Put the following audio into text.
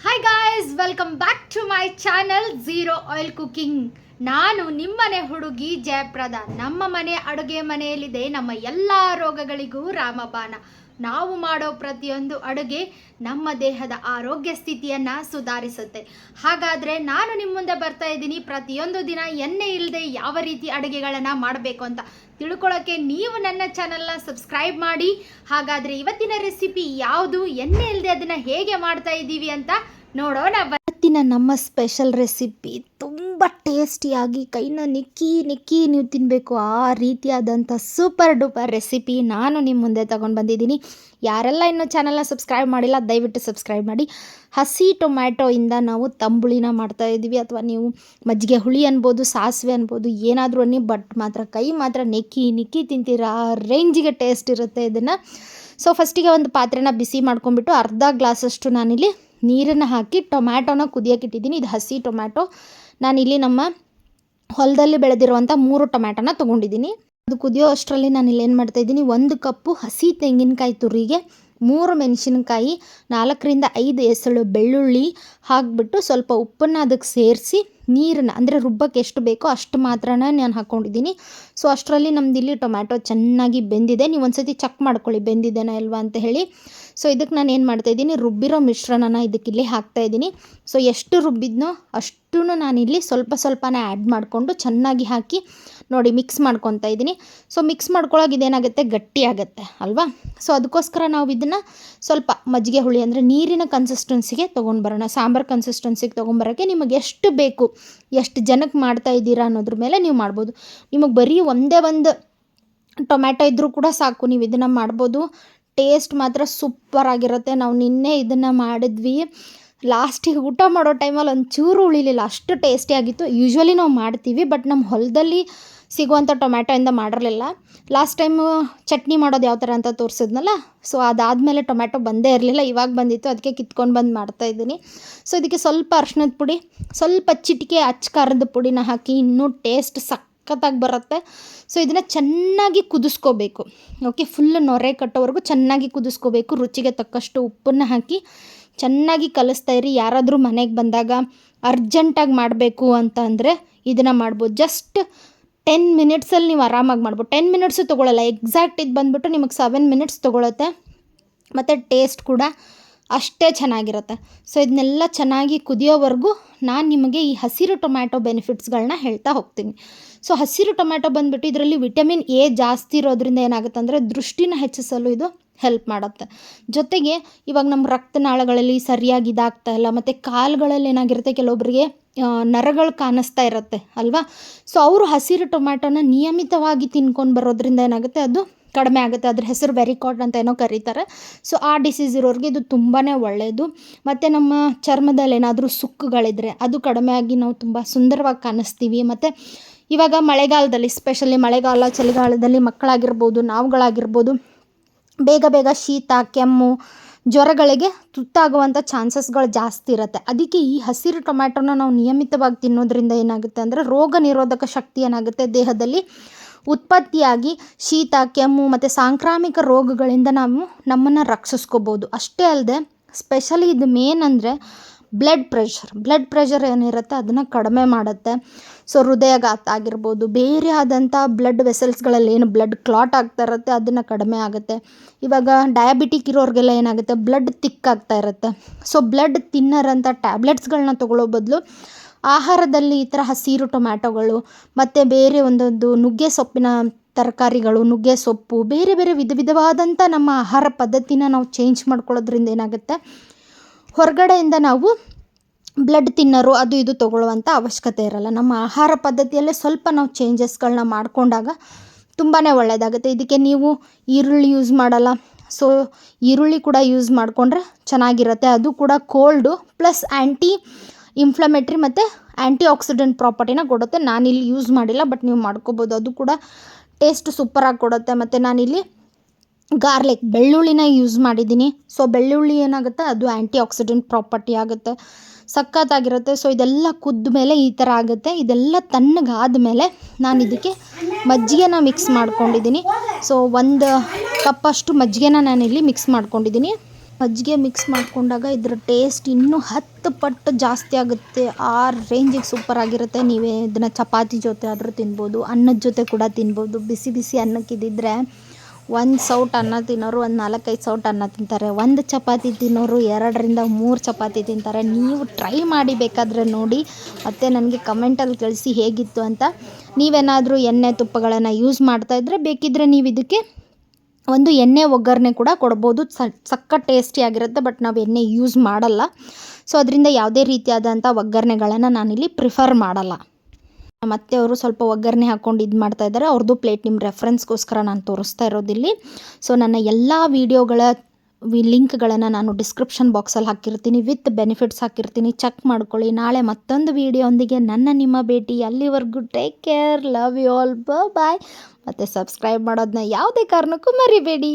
Hi guys, welcome back to my channel Zero Oil Cooking. ನಾನು ನಿಮ್ಮನೆ ಹುಡುಗಿ ಜಯಪ್ರದ. ನಮ್ಮ ಮನೆ ಅಡುಗೆ ಮನೆಯಲ್ಲಿದೆ. ನಮ್ಮ ಎಲ್ಲ ರೋಗಗಳಿಗೂ ರಾಮಬಾಣ. ನಾವು ಮಾಡೋ ಪ್ರತಿಯೊಂದು ಅಡುಗೆ ನಮ್ಮ ದೇಹದ ಆರೋಗ್ಯ ಸ್ಥಿತಿಯನ್ನು ಸುಧಾರಿಸುತ್ತೆ. ಹಾಗಾದರೆ ನಾನು ನಿಮ್ಮ ಮುಂದೆ ಬರ್ತಾ ಇದ್ದೀನಿ. ಪ್ರತಿಯೊಂದು ದಿನ ಎಣ್ಣೆ ಇಲ್ಲದೆ ಯಾವ ರೀತಿ ಅಡುಗೆಗಳನ್ನು ಮಾಡಬೇಕು ಅಂತ ತಿಳ್ಕೊಳ್ಳೋಕ್ಕೆ ನೀವು ನನ್ನ ಚಾನಲ್ನ ಸಬ್ಸ್ಕ್ರೈಬ್ ಮಾಡಿ. ಹಾಗಾದರೆ ಇವತ್ತಿನ ರೆಸಿಪಿ ಯಾವುದು? ಎಣ್ಣೆ ಇಲ್ಲದೆ ಅದನ್ನು ಹೇಗೆ ಮಾಡ್ತಾ ಇದ್ದೀವಿ ಅಂತ ನೋಡೋಣ. ಇವತ್ತಿನ ನಮ್ಮ ಸ್ಪೆಷಲ್ ರೆಸಿಪಿ ತುಂಬ ಟೇಸ್ಟಿಯಾಗಿ ಕೈನ ನಿಕ್ಕಿ ನಿಕ್ಕಿ ನೀವು ತಿನ್ನಬೇಕು ಆ ರೀತಿಯಾದಂಥ ಸೂಪರ್ ಡೂಪರ್ ರೆಸಿಪಿ ನಾನು ನಿಮ್ಮ ಮುಂದೆ ತಗೊಂಡು ಬಂದಿದ್ದೀನಿ. ಯಾರೆಲ್ಲ ಇನ್ನೂ ಚಾನಲ್ನ ಸಬ್ಸ್ಕ್ರೈಬ್ ಮಾಡಿಲ್ಲ, ದಯವಿಟ್ಟು ಸಬ್ಸ್ಕ್ರೈಬ್ ಮಾಡಿ. ಹಸಿ ಟೊಮ್ಯಾಟೊಯಿಂದ ನಾವು ತಂಬುಳಿನ ಮಾಡ್ತಾ ಇದ್ದೀವಿ. ಅಥವಾ ನೀವು ಮಜ್ಜಿಗೆ ಹುಳಿ ಅನ್ಬೋದು, ಸಾಸಿವೆ ಅನ್ಬೋದು, ಏನಾದರೂ ಅನ್ನಿ, ಬಟ್ ಮಾತ್ರ ಕೈ ಮಾತ್ರ ನೆಕ್ಕಿ ನಿಕ್ಕಿ ತಿಂತೀರಾ? ಆ ರೇಂಜಿಗೆ ಟೇಸ್ಟ್ ಇರುತ್ತೆ ಇದನ್ನು. ಸೊ, ಫಸ್ಟಿಗೆ ಒಂದು ಪಾತ್ರೆನ ಬಿಸಿ ಮಾಡ್ಕೊಂಡ್ಬಿಟ್ಟು ಅರ್ಧ ಗ್ಲಾಸಷ್ಟು ನಾನಿಲ್ಲಿ ನೀರನ್ನು ಹಾಕಿ ಟೊಮ್ಯಾಟೊನ ಕುದಿಯೋಕ್ಕಿಟ್ಟಿದ್ದೀನಿ ಇದು ಹಸಿ ಟೊಮ್ಯಾಟೊ. ನಾನಿಲ್ಲಿ ನಮ್ಮ ಹೊಲದಲ್ಲಿ ಬೆಳೆದಿರುವಂಥ ಮೂರು ಟೊಮ್ಯಾಟೋನ ತೊಗೊಂಡಿದ್ದೀನಿ. ಅದು ಕುದಿಯೋ ಅಷ್ಟರಲ್ಲಿ ನಾನು ಇಲ್ಲಿ ಏನು ಮಾಡ್ತಾಯಿದ್ದೀನಿ ಒಂದು ಕಪ್ಪು ಹಸಿ ತೆಂಗಿನಕಾಯಿ ತುರಿಗೆ, ಮೂರು ಮೆಣಸಿನಕಾಯಿ, ನಾಲ್ಕರಿಂದ ಐದು ಎಸಳು ಬೆಳ್ಳುಳ್ಳಿ ಹಾಕಿಬಿಟ್ಟು ಸ್ವಲ್ಪ ಉಪ್ಪನ್ನು ಅದಕ್ಕೆ ಸೇರಿಸಿ ನೀರನ್ನ, ಅಂದರೆ ರುಬ್ಬಕ್ಕೆ ಎಷ್ಟು ಬೇಕೋ ಅಷ್ಟು ಮಾತ್ರ ನಾನು ಹಾಕ್ಕೊಂಡಿದ್ದೀನಿ. ಸೊ ಅಷ್ಟರಲ್ಲಿ ನಮ್ದು ಇಲ್ಲಿ ಟೊಮ್ಯಾಟೊ ಚೆನ್ನಾಗಿ ಬೆಂದಿದೆ. ನೀವು ಒಂದು ಸತಿ ಚೆಕ್ ಮಾಡ್ಕೊಳ್ಳಿ ಬೆಂದಿದೆನಾ ಇಲ್ವಾ ಅಂತ ಹೇಳಿ. ಸೊ ಇದಕ್ಕೆ ನಾನು ಏನು ಮಾಡ್ತಾ ಇದ್ದೀನಿ? ರುಬ್ಬಿರೋ ಮಿಶ್ರಣನ ಇದಕ್ಕೆ ಇಲ್ಲಿ ಹಾಕ್ತಾ ಇದ್ದೀನಿ. ಸೊ ಎಷ್ಟು ರುಬ್ಬಿದ್ನೋ ಅಷ್ಟೂ ನಾನಿಲ್ಲಿ ಸ್ವಲ್ಪ ಸ್ವಲ್ಪನೇ ಆ್ಯಡ್ ಮಾಡಿಕೊಂಡು ಚೆನ್ನಾಗಿ ಹಾಕಿ ನೋಡಿ ಮಿಕ್ಸ್ ಮಾಡ್ಕೊತಾ ಇದ್ದೀನಿ. ಸೊ ಮಿಕ್ಸ್ ಮಾಡ್ಕೊಳ್ಳೋಕೆ ಇದೇನಾಗುತ್ತೆ? ಗಟ್ಟಿ ಆಗುತ್ತೆ, ಅಲ್ವಾ? ಸೊ ಅದಕ್ಕೋಸ್ಕರ ನಾವು ಇದನ್ನು ಸ್ವಲ್ಪ ಮಜ್ಜಿಗೆ ಹುಳಿ ಅಂದರೆ ನೀರಿನ ಕನ್ಸಿಸ್ಟೆನ್ಸಿಗೆ ತೊಗೊಂಡು ಬರೋಣ. ಸಾಂಬಾರು ಕನ್ಸಿಸ್ಟೆನ್ಸಿಗೆ ತೊಗೊಂಬರೋಕ್ಕೆ ನಿಮಗೆ ಎಷ್ಟು ಬೇಕು, ಎಷ್ಟು ಜನಕ್ಕೆ ಮಾಡ್ತಾ ಇದ್ದೀರಾ ಅನ್ನೋದ್ರ ಮೇಲೆ ನೀವು ಮಾಡ್ಬೋದು. ನಿಮಗೆ ಬರೀ ಒಂದೇ ಒಂದು ಟೊಮ್ಯಾಟೊ ಇದ್ದರೂ ಕೂಡ ಸಾಕು. ನೀವು ಇದನ್ನು ಮಾಡ್ಬೋದು. ಟೇಸ್ಟ್ ಮಾತ್ರ ಸೂಪರ್ ಆಗಿರುತ್ತೆ. ನಾವು ನಿನ್ನೆ ಇದನ್ನು ಮಾಡಿದ್ವಿ. ಲಾಸ್ಟಿಗೆ ಊಟ ಮಾಡೋ ಟೈಮಲ್ಲಿ ಒಂಚೂರು ಉಳಿಲಿಲ್ಲ. ಅಷ್ಟು ಟೇಸ್ಟಿಯಾಗಿತ್ತು ಯೂಶ್ವಲಿ ನಾವು ಮಾಡ್ತೀವಿ, ಬಟ್ ನಮ್ಮ ಹೊಲದಲ್ಲಿ ಸಿಗುವಂಥ ಟೊಮ್ಯಾಟೊಯಿಂದ ಮಾಡಿರಲಿಲ್ಲ. ಲಾಸ್ಟ್ ಟೈಮು ಚಟ್ನಿ ಮಾಡೋದು ಯಾವ ಥರ ಅಂತ ತೋರಿಸಿದ್ನಲ್ಲ? ಸೊ ಅದಾದಮೇಲೆ ಟೊಮ್ಯಾಟೊ ಬಂದೇ ಇರಲಿಲ್ಲ. ಇವಾಗ ಬಂದಿತ್ತು. ಅದಕ್ಕೆ ಕಿತ್ಕೊಂಡು ಬಂದು ಮಾಡ್ತಾಯಿದ್ದೀನಿ ಸೊ ಇದಕ್ಕೆ ಸ್ವಲ್ಪ ಅರ್ಶಿನದ ಪುಡಿ, ಸ್ವಲ್ಪ ಚಿಟಿಕೆ ಅಚ್ಚ ಖಾರದ ಪುಡಿನ ಹಾಕಿ ಇನ್ನೂ ಟೇಸ್ಟ್ ಸಖತ್ತಾಗಿ ಬರುತ್ತೆ. ಸೊ ಇದನ್ನು ಚೆನ್ನಾಗಿ ಕುದಿಸ್ಕೋಬೇಕು. ಓಕೆ ಫುಲ್ ನೊರೆ ಕಟ್ಟೋವರೆಗೂ ಚೆನ್ನಾಗಿ ಕುದಿಸ್ಕೋಬೇಕು. ರುಚಿಗೆ ತಕ್ಕಷ್ಟು ಉಪ್ಪನ್ನು ಹಾಕಿ ಚೆನ್ನಾಗಿ ಕಲಿಸ್ತಾ ಇರಿ. ಯಾರಾದರೂ ಮನೆಗೆ ಬಂದಾಗ ಅರ್ಜೆಂಟಾಗಿ ಮಾಡಬೇಕು ಅಂತ ಅಂದರೆ ಇದನ್ನು ಮಾಡ್ಬೋದು. ಜಸ್ಟ್ ಟೆನ್ ಮಿನಿಟ್ಸಲ್ಲಿ ನೀವು ಆರಾಮಾಗಿ ಮಾಡ್ಬೋದು. ಟೆನ್ ಮಿನಿಟ್ಸು ತೊಗೊಳ್ಳಲ್ಲ ಎಕ್ಸಾಕ್ಟ್ ಇದು ಬಂದುಬಿಟ್ಟು ನಿಮಗೆ ಸೆವೆನ್ ಮಿನಿಟ್ಸ್ ತೊಗೊಳುತ್ತೆ. ಮತ್ತು ಟೇಸ್ಟ್ ಕೂಡ ಅಷ್ಟೇ ಚೆನ್ನಾಗಿರುತ್ತೆ. ಸೊ ಇದನ್ನೆಲ್ಲ ಚೆನ್ನಾಗಿ ಕುದಿಯೋವರೆಗೂ ನಾನು ನಿಮಗೆ ಈ ಹಸಿರು ಟೊಮ್ಯಾಟೊ ಬೆನಿಫಿಟ್ಸ್ಗಳನ್ನ ಹೇಳ್ತಾ ಹೋಗ್ತೀನಿ. ಸೊ ಹಸಿರು ಟೊಮ್ಯಾಟೊ ಬಂದುಬಿಟ್ಟು ಇದರಲ್ಲಿ ವಿಟಮಿನ್ ಎ ಜಾಸ್ತಿ ಇರೋದ್ರಿಂದ ಏನಾಗುತ್ತೆ ಅಂದರೆ ದೃಷ್ಟಿನ ಹೆಚ್ಚಿಸಲು ಇದು ಹೆಲ್ಪ್ ಮಾಡುತ್ತೆ. ಜೊತೆಗೆ ಇವಾಗ ನಮ್ಮ ರಕ್ತನಾಳಗಳಲ್ಲಿ ಸರಿಯಾಗಿ ಇದಾಗ್ತಾ ಇಲ್ಲ, ಮತ್ತು ಕಾಲುಗಳಲ್ಲಿ ಏನಾಗಿರುತ್ತೆ ಕೆಲವೊಬ್ಬರಿಗೆ ನರಗಳು ಕಾಣಿಸ್ತಾ ಇರುತ್ತೆ ಅಲ್ವಾ? ಸೊ ಅವರು ಹಸಿರು ಟೊಮ್ಯಾಟೊನ ನಿಯಮಿತವಾಗಿ ತಿನ್ಕೊಂಡು ಬರೋದ್ರಿಂದ ಏನಾಗುತ್ತೆ? ಅದು ಕಡಿಮೆ ಆಗುತ್ತೆ. ಅದ್ರ ಹೆಸರು ವೆರಿಕಾಟ್ ಅಂತ ಏನೋ ಕರೀತಾರೆ. ಸೊ ಆ ಡಿಸೀಸ್ ಇರೋರಿಗೆ ಇದು ತುಂಬಾ ಒಳ್ಳೆಯದು ಮತ್ತು ನಮ್ಮ ಚರ್ಮದಲ್ಲಿ ಏನಾದರೂ ಸುಕ್ಕುಗಳಿದ್ರೆ ಅದು ಕಡಿಮೆ ಆಗಿ ನಾವು ತುಂಬ ಸುಂದರವಾಗಿ ಕಾಣಿಸ್ತೀವಿ. ಮತ್ತು ಇವಾಗ ಮಳೆಗಾಲದಲ್ಲಿ ಸ್ಪೆಷಲಿ ಮಳೆಗಾಲ, ಚಳಿಗಾಲದಲ್ಲಿ ಮಕ್ಕಳಾಗಿರ್ಬೋದು, ನಾವುಗಳಾಗಿರ್ಬೋದು, ಬೇಗ ಬೇಗ ಶೀತ, ಕೆಮ್ಮು, ಜ್ವರಗಳಿಗೆ ತುತ್ತಾಗುವಂಥ ಚಾನ್ಸಸ್ಗಳು ಜಾಸ್ತಿ ಇರುತ್ತೆ. ಅದಕ್ಕೆ ಈ ಹಸಿರು ಟೊಮ್ಯಾಟೊನ ನಾವು ನಿಯಮಿತವಾಗಿ ತಿನ್ನೋದ್ರಿಂದ ಏನಾಗುತ್ತೆ ಅಂದರೆ ರೋಗ ನಿರೋಧಕ ಶಕ್ತಿ ಏನಾಗುತ್ತೆ ದೇಹದಲ್ಲಿ? ಉತ್ಪತ್ತಿಯಾಗಿ ಶೀತ, ಕೆಮ್ಮು ಮತ್ತು ಸಾಂಕ್ರಾಮಿಕ ರೋಗಗಳಿಂದ ನಾವು ನಮ್ಮನ್ನು ರಕ್ಷಿಸ್ಕೋಬೋದು. ಅಷ್ಟೇ ಅಲ್ಲದೆ ಸ್ಪೆಷಲಿ ಇದು ಮೇನ್ ಅಂದರೆ ಬ್ಲಡ್ ಪ್ರೆಷರ್ ಬ್ಲಡ್ ಪ್ರೆಷರ್ ಏನಿರುತ್ತೆ ಅದನ್ನು ಕಡಿಮೆ ಮಾಡುತ್ತೆ. ಸೊ ಹೃದಯಘಾತ ಆಗಿರ್ಬೋದು, ಬೇರೆ ಆದಂಥ ಬ್ಲಡ್ ವೆಸಲ್ಸ್ಗಳಲ್ಲಿ ಏನು ಬ್ಲಡ್ ಕ್ಲಾಟ್ ಆಗ್ತಾ ಇರುತ್ತೆ, ಅದನ್ನು ಕಡಿಮೆ ಆಗುತ್ತೆ. ಇವಾಗ ಡಯಾಬಿಟಿಕ್ ಇರೋರಿಗೆಲ್ಲ ಏನಾಗುತ್ತೆ ಬ್ಲಡ್ ತಿಕ್ ಆಗ್ತಾ ಇರುತ್ತೆ. ಸೊ ಬ್ಲಡ್ ತಿನ್ನರ್ ಅಂತ ಟ್ಯಾಬ್ಲೆಟ್ಸ್ಗಳನ್ನ ತೊಗೊಳ್ಳೋ ಬದಲು ಆಹಾರದಲ್ಲಿ ಈ ಥರ ಹಸಿರು ಟೊಮ್ಯಾಟೊಗಳು, ಮತ್ತು ಬೇರೆ ಒಂದೊಂದು ನುಗ್ಗೆ ಸೊಪ್ಪಿನ ತರಕಾರಿಗಳು, ನುಗ್ಗೆ ಸೊಪ್ಪು, ಬೇರೆ ಬೇರೆ ವಿಧ ವಿಧವಾದಂಥ ನಮ್ಮ ಆಹಾರ ಪದ್ಧತಿನ ನಾವು ಚೇಂಜ್ ಮಾಡ್ಕೊಳ್ಳೋದ್ರಿಂದ ಏನಾಗುತ್ತೆ? ಹೊರಗಡೆಯಿಂದ ನಾವು ಬ್ಲಡ್ ತಿನ್ನರು, ಅದು ಇದು ತೊಗೊಳ್ಳುವಂಥ ಅವಶ್ಯಕತೆ ಇರಲ್ಲ. ನಮ್ಮ ಆಹಾರ ಪದ್ಧತಿಯಲ್ಲೇ ಸ್ವಲ್ಪ ನಾವು ಚೇಂಜಸ್ಗಳನ್ನ ಮಾಡಿಕೊಂಡಾಗ ತುಂಬಾ ಒಳ್ಳೆಯದಾಗುತ್ತೆ ಇದಕ್ಕೆ ನೀವು ಈರುಳ್ಳಿ ಯೂಸ್ ಮಾಡಲ್ಲ. ಸೊ ಈರುಳ್ಳಿ ಕೂಡ ಯೂಸ್ ಮಾಡಿಕೊಂಡ್ರೆ ಚೆನ್ನಾಗಿರುತ್ತೆ. ಅದು ಕೂಡ ಕೋಲ್ಡು ಪ್ಲಸ್ ಆ್ಯಂಟಿ ಇನ್ಫ್ಲಮೇಟ್ರಿ ಮತ್ತು ಆ್ಯಂಟಿ ಆಕ್ಸಿಡೆಂಟ್ ಪ್ರಾಪರ್ಟಿನ ಕೊಡುತ್ತೆ. ನಾನಿಲ್ಲಿ ಯೂಸ್ ಮಾಡಿಲ್ಲ ಬಟ್ ನೀವು ಮಾಡ್ಕೋಬೋದು. ಅದು ಕೂಡ ಟೇಸ್ಟ್ ಸೂಪರಾಗಿ ಕೊಡುತ್ತೆ. ಮತ್ತು ನಾನಿಲ್ಲಿ ಗಾರ್ಲಿಕ್ ಬೆಳ್ಳುಳ್ಳಿನ ಯೂಸ್ ಮಾಡಿದ್ದೀನಿ. ಸೊ ಬೆಳ್ಳುಳ್ಳಿ ಏನಾಗುತ್ತೆ? ಅದು ಆ್ಯಂಟಿ ಆಕ್ಸಿಡೆಂಟ್ ಪ್ರಾಪರ್ಟಿ ಆಗುತ್ತೆ. ಸಖತ್ತಾಗಿರುತ್ತೆ ಸೊ ಇದೆಲ್ಲ ಕುದ್ದ ಮೇಲೆ ಈ ಥರ ಆಗುತ್ತೆ. ಇದೆಲ್ಲ ತಣ್ಣಗಾದ ಮೇಲೆ ನಾನು ಇದಕ್ಕೆ ಮಜ್ಜಿಗೆನ ಮಿಕ್ಸ್ ಮಾಡ್ಕೊಂಡಿದ್ದೀನಿ. ಸೊ ಒಂದು ಕಪ್ಪಷ್ಟು ಮಜ್ಜಿಗೆನ ನಾನಿಲ್ಲಿ ಮಿಕ್ಸ್ ಮಾಡ್ಕೊಂಡಿದ್ದೀನಿ. ಮಜ್ಜಿಗೆ ಮಿಕ್ಸ್ ಮಾಡಿಕೊಂಡಾಗ ಇದರ ಟೇಸ್ಟ್ ಇನ್ನೂ ಹತ್ತು ಪಟ್ಟು ಜಾಸ್ತಿ ಆಗುತ್ತೆ. ಆ ರೇಂಜಿಗೆ ಸೂಪರ್ ಆಗಿರುತ್ತೆ. ನೀವೇ ಇದನ್ನು ಚಪಾತಿ ಜೊತೆ ಆದರೂ ತಿನ್ಬೋದು, ಅನ್ನದ ಜೊತೆ ಕೂಡ ತಿನ್ಬೋದು. ಬಿಸಿ ಬಿಸಿ ಅನ್ನಕ್ಕೆ ಒಂದು ಸೌಟ್ ಅನ್ನ ತಿನ್ನೋರು, ಒಂದು ನಾಲ್ಕೈದು ಸೌಟ್ ಅನ್ನ ತಿಂತಾರೆ. ಒಂದು ಚಪಾತಿ ತಿನ್ನೋರು ಎರಡರಿಂದ ಮೂರು ಚಪಾತಿ ತಿಂತಾರೆ. ನೀವು ಟ್ರೈ ಮಾಡಿ ಬೇಕಾದರೆ ನೋಡಿ. ಮತ್ತು ನನಗೆ ಕಮೆಂಟಲ್ಲಿ ಕಳಿಸಿ ಹೇಗಿತ್ತು ಅಂತ. ನೀವೇನಾದರೂ ಎಣ್ಣೆ ತುಪ್ಪಗಳನ್ನು ಯೂಸ್ ಮಾಡ್ತಾಯಿದ್ರೆ ಬೇಕಿದ್ದರೆ ನೀವು ಇದಕ್ಕೆ ಒಂದು ಎಣ್ಣೆ ಒಗ್ಗರಣೆ ಕೂಡ ಕೊಡ್ಬೋದು. ಸಕ್ಕ ಟೇಸ್ಟಿಯಾಗಿರುತ್ತೆ ಬಟ್ ನಾವು ಎಣ್ಣೆ ಯೂಸ್ ಮಾಡಲ್ಲ. ಸೊ ಅದರಿಂದ ಯಾವುದೇ ರೀತಿಯಾದಂಥ ಒಗ್ಗರಣೆಗಳನ್ನು ನಾನಿಲ್ಲಿ ಪ್ರಿಫರ್ ಮಾಡಲ್ಲ. ಮತ್ತೆ ಅವರು ಸ್ವಲ್ಪ ಒಗ್ಗರಣೆ ಹಾಕ್ಕೊಂಡು ಇದು ಮಾಡ್ತಾ ಇದ್ದಾರೆ. ಅವ್ರದ್ದು ಪ್ಲೇಟ್ ನಿಮ್ಮ ರೆಫರೆನ್ಸ್ಗೋಸ್ಕರ ನಾನು ತೋರಿಸ್ತಾ ಇರೋದಿಲ್ಲಿ. ಸೊ ನನ್ನ ಎಲ್ಲ ವೀಡಿಯೋಗಳ ಲಿಂಕ್ಗಳನ್ನು ನಾನು ಡಿಸ್ಕ್ರಿಪ್ಷನ್ ಬಾಕ್ಸಲ್ಲಿ ಹಾಕಿರ್ತೀನಿ, ವಿತ್ ಬೆನಿಫಿಟ್ಸ್ ಹಾಕಿರ್ತೀನಿ, ಚೆಕ್ ಮಾಡ್ಕೊಳ್ಳಿ. ನಾಳೆ ಮತ್ತೊಂದು ವೀಡಿಯೋಂದಿಗೆ ನನ್ನ ನಿಮ್ಮ ಭೇಟಿ. ಅಲ್ಲಿವರೆಗೂ take care, love you all bye ಮತ್ತು ಸಬ್ಸ್ಕ್ರೈಬ್ ಮಾಡೋದನ್ನ ಯಾವುದೇ ಕಾರಣಕ್ಕೂ ಮರಿಬೇಡಿ.